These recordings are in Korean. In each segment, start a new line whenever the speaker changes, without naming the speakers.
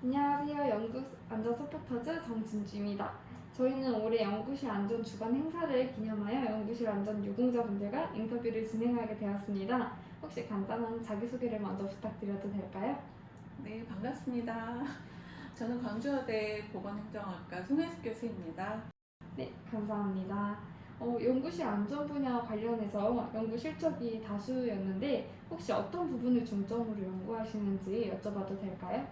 안녕하세요. 연구 안전 서포터즈 정진주입니다. 저희는 올해 연구실 안전 주간 행사를 기념하여 연구실 안전 유공자분들과 인터뷰를 진행하게 되었습니다. 혹시 간단한 자기소개를 먼저 부탁드려도 될까요?
네, 반갑습니다. 저는 광주여대 보건행정학과 송혜숙 교수입니다.
네, 감사합니다. 어, 연구실 안전 분야 관련해서 연구 실적이 다수였는데 혹시 어떤 부분을 중점으로 연구하시는지 여쭤봐도 될까요?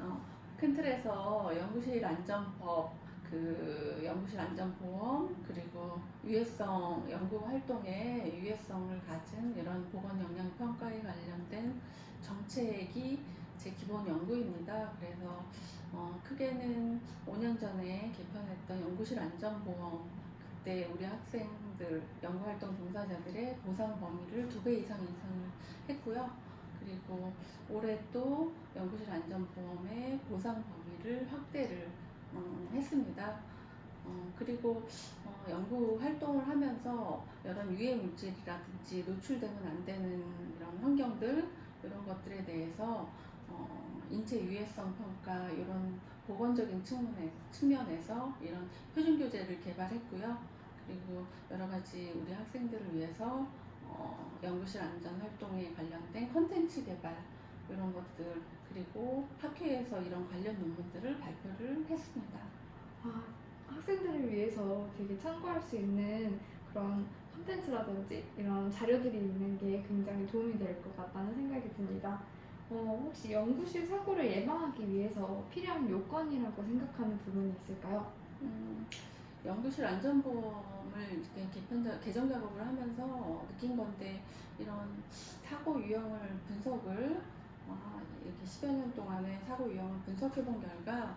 어, 큰 틀에서 연구실 안전법, 그 연구실 안전보험, 그리고 유해성 연구 활동의 유해성을 가진 이런 보건 영향 평가에 관련된 정책이 제 기본 연구입니다. 그래서 어, 크게는 5년 전에 개편했던 연구실 안전보험 그때 우리 학생들 연구활동 종사자들의 보상 범위를 두 배 이상 인상을 했고요. 그리고 올해 또 연구실 안전보험의 보상 범위를 확대를 어, 했습니다. 어, 그리고 어, 연구 활동을 하면서 여러 유해 물질이라든지 노출되면 안 되는 이런 환경들 이런 것들에 대해서 어, 인체 유해성 평가 이런 보건적인 측면에, 측면에서 이런 표준 교재를 개발했고요. 그리고 여러 가지 우리 학생들을 위해서 어, 연구실 안전 활동에 관련된 컨텐츠 개발 이런 것들 그리고 학회에서 이런 관련 논문들을 발표를 했습니다.
아, 학생들을 위해서 되게 참고할 수 있는 그런 콘텐츠라든지 이런 자료들이 있는 게 굉장히 도움이 될 것 같다는 생각이 듭니다. 어, 혹시 연구실 사고를 예방하기 위해서 필요한 요건이라고 생각하는 부분이 있을까요?
음, 연구실 안전보험을 이렇게 개편 자- 개정 작업을 하면서 느낀 건데 이런 사고 유형을 분석을 아, 이렇게 10여 년 동안의 사고 유형을 분석해 본 결과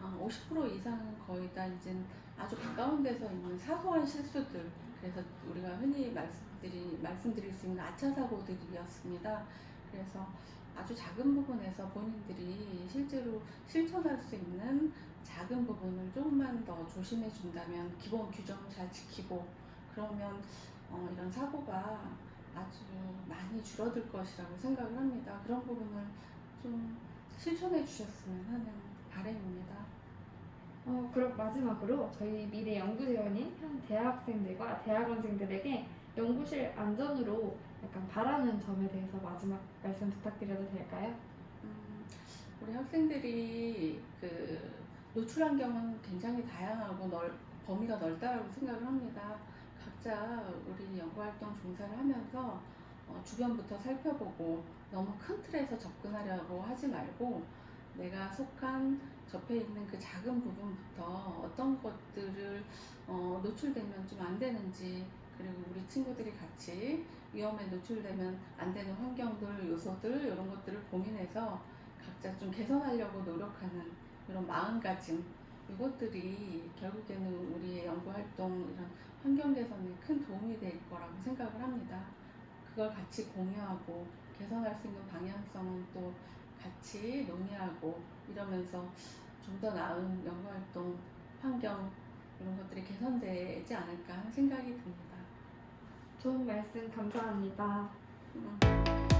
아, 50% 이상은 거의 다 이제 아주 가까운 데서 있는 사소한 실수들 그래서 우리가 흔히 말씀드리, 말씀드릴 수 있는 아차 사고들이었습니다. 그래서 아주 작은 부분에서 본인들이 실제로 실천할 수 있는 작은 부분을 조금만 더 조심해 준다면 기본 규정을 잘 지키고 그러면 어, 이런 사고가 아주 많이 줄어들 것이라고 생각을 합니다. 그런 부분을 좀 실천해 주셨으면 하는 바람입니다.
어, 그럼 마지막으로 저희 미래 연구대원인 현 대학생들과 대학원생들에게 연구실 안전으로 약간 바라는 점에 대해서 마지막 말씀 부탁드려도 될까요?
음, 우리 학생들이 그 노출 환경은 굉장히 다양하고 넓, 범위가 넓다라고 생각을 합니다. 각자 우리 연구활동 종사를 하면서 어, 주변부터 살펴보고 너무 큰 틀에서 접근하려고 하지 말고 내가 속한 접해 있는 그 작은 부분부터 어떤 것들을 어, 노출되면 좀 안 되는지 그리고 우리 친구들이 같이 위험에 노출되면 안 되는 환경들, 요소들 이런 것들을 고민해서 각자 좀 개선하려고 노력하는 이런 마음가짐 이것들이 결국에는 우리의 연구 활동 이런 환경 개선에 큰 도움이 될 거라고 생각을 합니다. 그걸 같이 공유하고 개선할 수 있는 방향성은 또 같이 논의하고 이러면서 좀 더 나은 연구 활동 환경 이런 것들이 개선되지 않을까 하는 생각이 듭니다.
좋은 말씀 감사합니다.
음.